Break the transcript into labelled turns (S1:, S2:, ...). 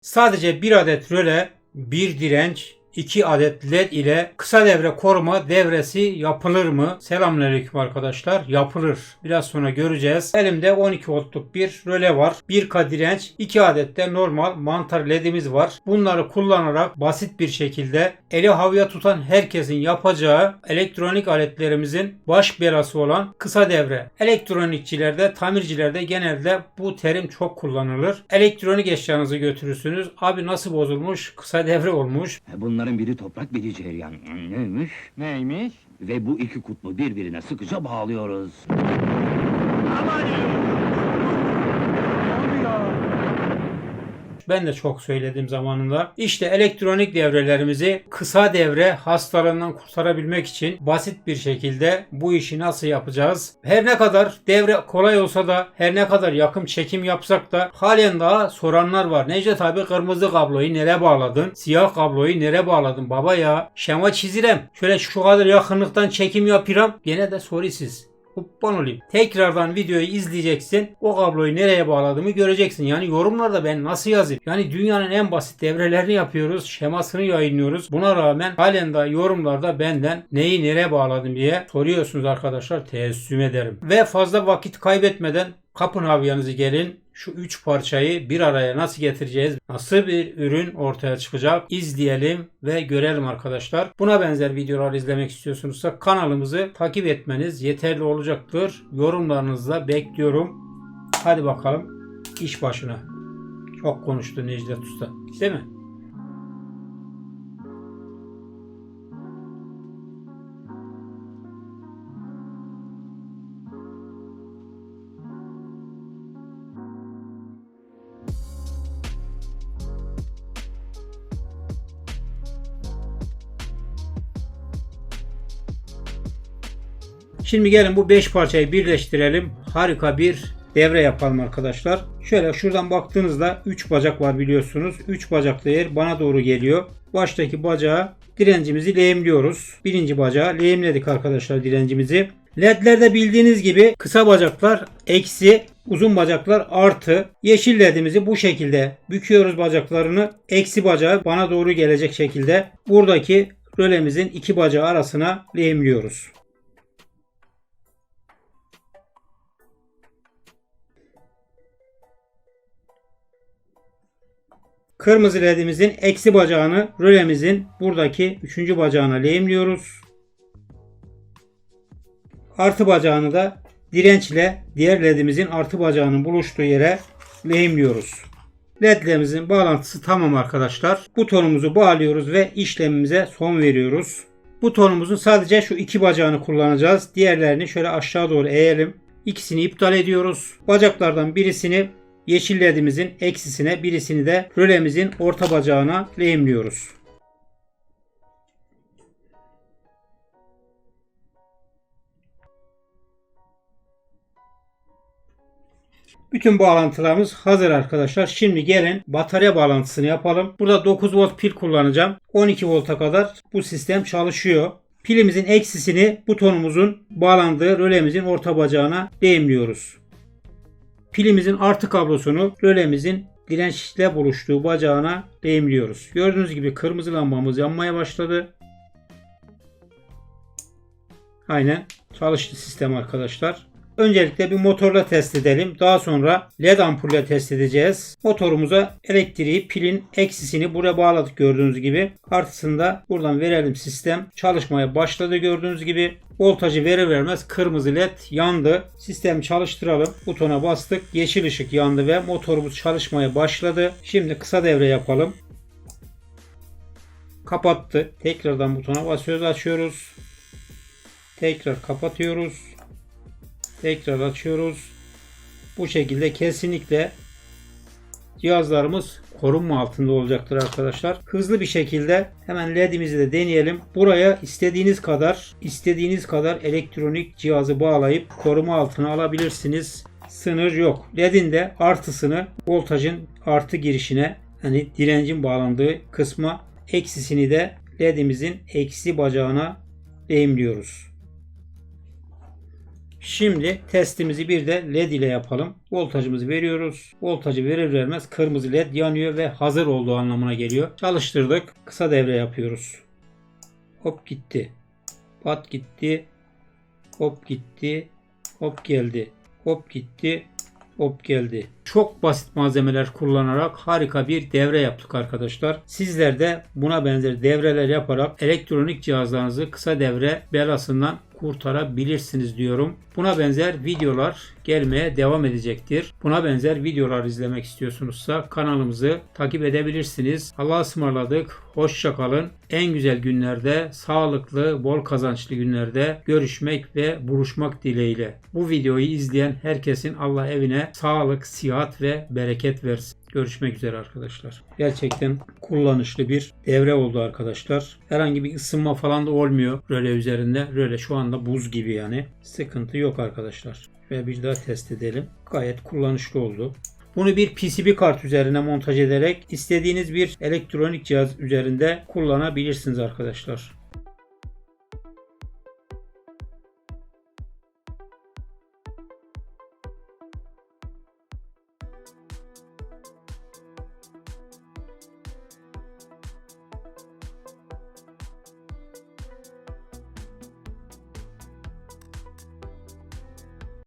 S1: Sadece bir adet röle, bir direnç, 2 adet led ile kısa devre koruma devresi yapılır mı? Selamünaleyküm arkadaşlar. Yapılır. Biraz sonra göreceğiz. Elimde 12 voltluk bir röle var. 1K direnç, 2 adet de normal mantar ledimiz var. Bunları kullanarak basit bir şekilde eli havaya tutan herkesin yapacağı elektronik aletlerimizin baş belası olan kısa devre. Elektronikçilerde, tamircilerde genelde bu terim çok kullanılır. Elektronik eşyanızı götürürsünüz. Abi nasıl bozulmuş? Kısa devre olmuş.
S2: Bunların biri toprak biri cereyan. Neymiş?
S3: Neymiş?
S2: Ve bu iki kutbu birbirine sıkıca bağlıyoruz.
S1: Ben de çok söyledim zamanında. İşte elektronik devrelerimizi kısa devre hastalığından kurtarabilmek için basit bir şekilde bu işi nasıl yapacağız? Her ne kadar devre kolay olsa da her ne kadar yakım çekim yapsak da halen daha soranlar var. Necdet abi kırmızı kabloyu nereye bağladın? Siyah kabloyu nereye bağladın baba ya? Şema çizirem. Şöyle şu kadar yakınlıktan çekim yapıram. Gene de sorusiz. Kurban olayım. Tekrardan videoyu izleyeceksin. O kabloyu nereye bağladığımı göreceksin. Yani yorumlarda ben nasıl yazayım? Yani dünyanın en basit devrelerini yapıyoruz. Şemasını yayınlıyoruz. Buna rağmen halen daha yorumlarda benden neyi nereye bağladım diye soruyorsunuz arkadaşlar. Teessüm ederim. Ve fazla vakit kaybetmeden kapın havyanızı gelin. Şu üç parçayı bir araya nasıl getireceğiz? Nasıl bir ürün ortaya çıkacak? İzleyelim ve görelim arkadaşlar. Buna benzer videolar izlemek istiyorsunuzsa kanalımızı takip etmeniz yeterli olacaktır. Yorumlarınızı da bekliyorum. Hadi bakalım iş başına. Çok konuştu Necdet Usta. Değil mi? Şimdi gelin bu 5 parçayı birleştirelim. Harika bir devre yapalım arkadaşlar. Şöyle şuradan baktığınızda 3 bacak var biliyorsunuz. 3 bacaklı yer bana doğru geliyor. Baştaki bacağı direncimizi lehimliyoruz. Birinci bacağı lehimledik arkadaşlar direncimizi. LED'lerde bildiğiniz gibi kısa bacaklar eksi, uzun bacaklar artı. Yeşil ledimizi bu şekilde büküyoruz bacaklarını. Eksi bacağı bana doğru gelecek şekilde buradaki rölemizin iki bacağı arasına lehimliyoruz. Kırmızı ledimizin eksi bacağını rölemizin buradaki üçüncü bacağına lehimliyoruz. Artı bacağını da dirençle diğer ledimizin artı bacağının buluştuğu yere lehimliyoruz. Ledlerimizin bağlantısı tamam arkadaşlar. Butonumuzu bağlıyoruz ve işlemimize son veriyoruz. Butonumuzun sadece şu iki bacağını kullanacağız. Diğerlerini şöyle aşağı doğru eğelim. İkisini iptal ediyoruz. Bacaklardan birisini yeşil ledimizin eksisine birisini de rölemizin orta bacağına lehimliyoruz. Bütün bağlantılarımız hazır arkadaşlar. Şimdi gelin batarya bağlantısını yapalım. Burada 9 volt pil kullanacağım. 12 volta kadar bu sistem çalışıyor. Pilimizin eksisini butonumuzun bağlandığı rölemizin orta bacağına lehimliyoruz. Pilimizin artı kablosunu rölemizin dirençle buluştuğu bacağına lehimliyoruz. Gördüğünüz gibi kırmızı lambamız yanmaya başladı. Aynen çalıştı sistem arkadaşlar. Öncelikle bir motorla test edelim. Daha sonra led ampulle test edeceğiz. Motorumuza elektriği pilin eksisini buraya bağladık gördüğünüz gibi. Artısını da buradan verelim sistem. Çalışmaya başladı gördüğünüz gibi. Voltajı verir vermez kırmızı led yandı. Sistemi çalıştıralım. Butona bastık. Yeşil ışık yandı ve motorumuz çalışmaya başladı. Şimdi kısa devre yapalım. Kapattı. Tekrardan butona basıyoruz açıyoruz. Tekrar kapatıyoruz. Tekrar açıyoruz. Bu şekilde kesinlikle cihazlarımız korunma altında olacaktır arkadaşlar. Hızlı bir şekilde hemen ledimizi de deneyelim. Buraya istediğiniz kadar istediğiniz kadar elektronik cihazı bağlayıp koruma altına alabilirsiniz. Sınır yok. Ledin de artısını voltajın artı girişine hani direncin bağlandığı kısma eksisini de ledimizin eksi bacağına lehimliyoruz. Şimdi testimizi bir de led ile yapalım. Voltajımızı veriyoruz. Voltajı verir vermez kırmızı led yanıyor ve hazır olduğu anlamına geliyor. Çalıştırdık. Kısa devre yapıyoruz. Hop gitti. Pat gitti. Hop gitti. Hop geldi. Hop gitti. Hop geldi. Çok basit malzemeler kullanarak harika bir devre yaptık arkadaşlar. Sizler de buna benzer devreler yaparak elektronik cihazlarınızı kısa devre belasından kurtarabilirsiniz diyorum. Buna benzer videolar gelmeye devam edecektir. Buna benzer videolar izlemek istiyorsunuzsa kanalımızı takip edebilirsiniz. Allah'a ısmarladık. Hoşça kalın. En güzel günlerde, sağlıklı, bol kazançlı günlerde görüşmek ve buluşmak dileğiyle. Bu videoyu izleyen herkesin Allah evine sağlık, sihat ve bereket versin. Görüşmek üzere arkadaşlar. Gerçekten kullanışlı bir devre oldu arkadaşlar. Herhangi bir ısınma falan da olmuyor röle üzerinde. Röle şu anda buz gibi yani. Sıkıntı yok arkadaşlar. Ve bir daha test edelim. Gayet kullanışlı oldu. Bunu bir PCB kart üzerine montaj ederek istediğiniz bir elektronik cihaz üzerinde kullanabilirsiniz arkadaşlar.